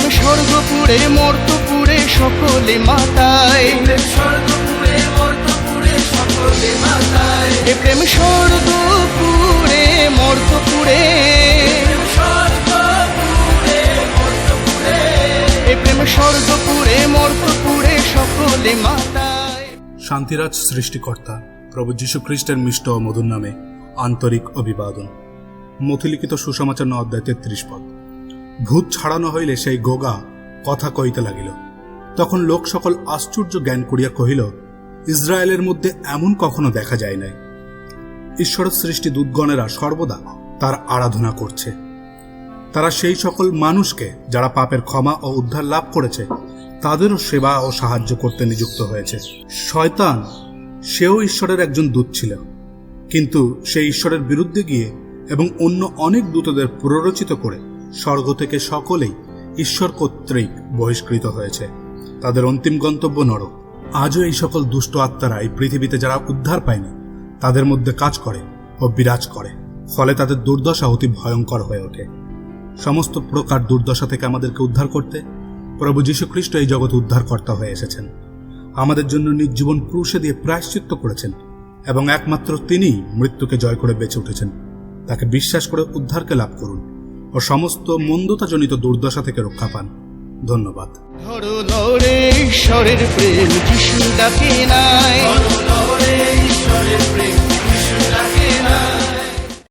প্রেম স্বর্গপুরে, মর্তপুরে সকলে মাতায়। সকলে মাতায় প্রেম স্বর্গপুরে, মর্তপুরে। প্রেম স্বর্গপুরে, মর্তপুরে শান্তিরাজ সৃষ্টিকর্তা, প্রভু যীশু খ্রিস্টের মিষ্ট ও মধুর নামে আন্তরিক অভিবাদন। মথিলিখিত সুসমাচার অধ্যায় তেত্রিশ পদ। ভূত ছাড়ানো হইলে সেই গোগা কথা কইতে লাগিল। তখন লোক সকল আশ্চর্য জ্ঞান করিয়া কহিল, ইসরায়েলের মধ্যে এমন কখনো দেখা যায় নাই। ঈশ্বরের সৃষ্টি দুধগণেরা সর্বদা তার আরাধনা করছে। তারা সেই সকল মানুষকে যারা পাপের ক্ষমা ও উদ্ধার লাভ করেছে, তাদেরও সেবা ও সাহায্য করতে নিযুক্ত হয়েছে। শয়তান, সেও ঈশ্বরের একজন দূত ছিল। কিন্তু সে ঈশ্বরের বিরুদ্ধে গিয়ে এবং অন্য অনেক দূতদের প্ররোচিত করে স্বর্গ থেকে সকলেই ঈশ্বর কর্তৃক বহিষ্কৃত হয়েছে। তাদের অন্তিম গন্তব্য নরক। আজও এই সকল দুষ্ট আত্মারা এই পৃথিবীতে যারা উদ্ধার পায়নি, তাদের মধ্যে কাজ করে ও বিরাজ করে। ফলে তাদের দুর্দশা অতি ভয়ঙ্কর হয়ে ওঠে। সমস্ত প্রকার দুর্দশা থেকে আমাদেরকে উদ্ধার করতে প্রভু যীশু খ্রিস্ট এই জগৎ উদ্ধারকর্তা হয়ে এসেছেন। আমাদের জন্য নিজ জীবন ক্রুশে দিয়ে প্রায়শ্চিত্ত করেছেন এবং একমাত্র তিনিই মৃত্যুকে জয় করে বেঁচে উঠেছেন। তাকে বিশ্বাস করে উদ্ধারকে লাভ করুন। ও সমস্ত মন্দতাজনিত দুর্দশা থেকে রক্ষা পান। ধন্যবাদ। ধরো ঈশ্বরের প্রেম যিশু ডাকে নাই।